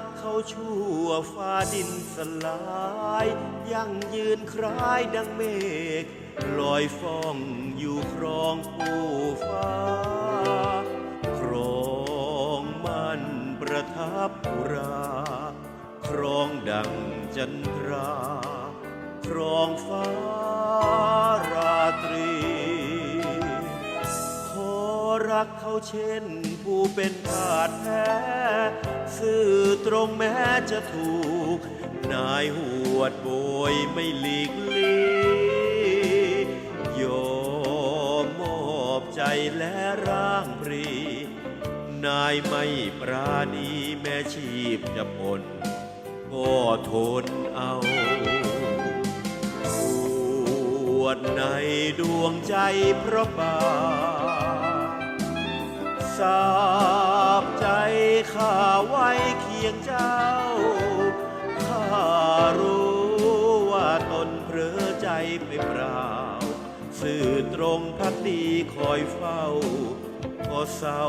กเขาชั่วฟ้าดินสลายยังยืนคล้ายดังเมฆลอยฟ้องอยู่ครองผู้ฟ้า ครองมันประทับอุรา ครองดังจันทรา ครองฟ้ารา รักเขาเช่น ผู้เป็นทาสแท้ซื่อตรงแม้จะถูก นายหวดโบยไม่หลีกลียอมมอบใจและร่างปรี นายไม่ปราณีแม่ชีพจะปนก็ทนเอาปวดในดวงใจเพราะบาป สาบใจข้าไว้เคียงเจ้า ข้ารู้ว่าตนเผลอใจไปเปล่า สื่อตรงพักดีคอยเฝ้า ก็เศร้า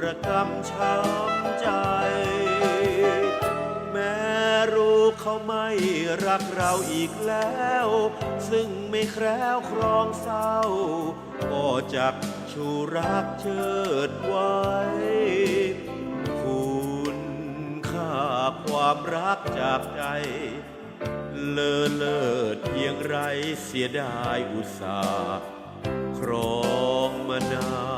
ระกำช้ำใจ แม้รู้เขาไม่รักเราอีกแล้ว ซึ่งไม่แคล้วครองเศร้า ก็จัก ชูรักเชิดไว้ คุณค่าความรักจากใจ เลอเลิศเพียงไรเสียดายอุตสาห์ครองมานาน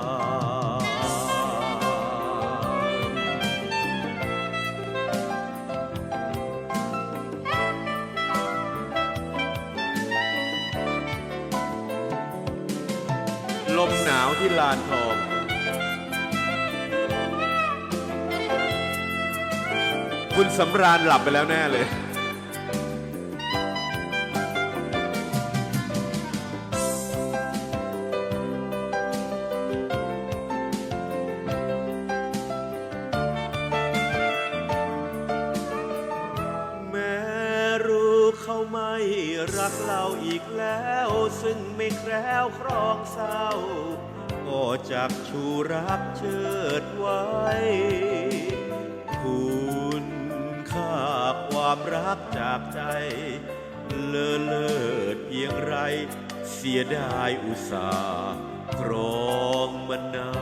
มหนาวที่ลานทองคุณสำราญหลับไปแล้วแน่เลย ไม่รักเราอีกแล้ว ซึ่งไม่แคล้วครองเศร้า ก็จักชูรักเชิดไว้ คุณค่าความรักจากใจ เลอเลิศเพียงไร เสียดายอุตสาห์ครองมันนา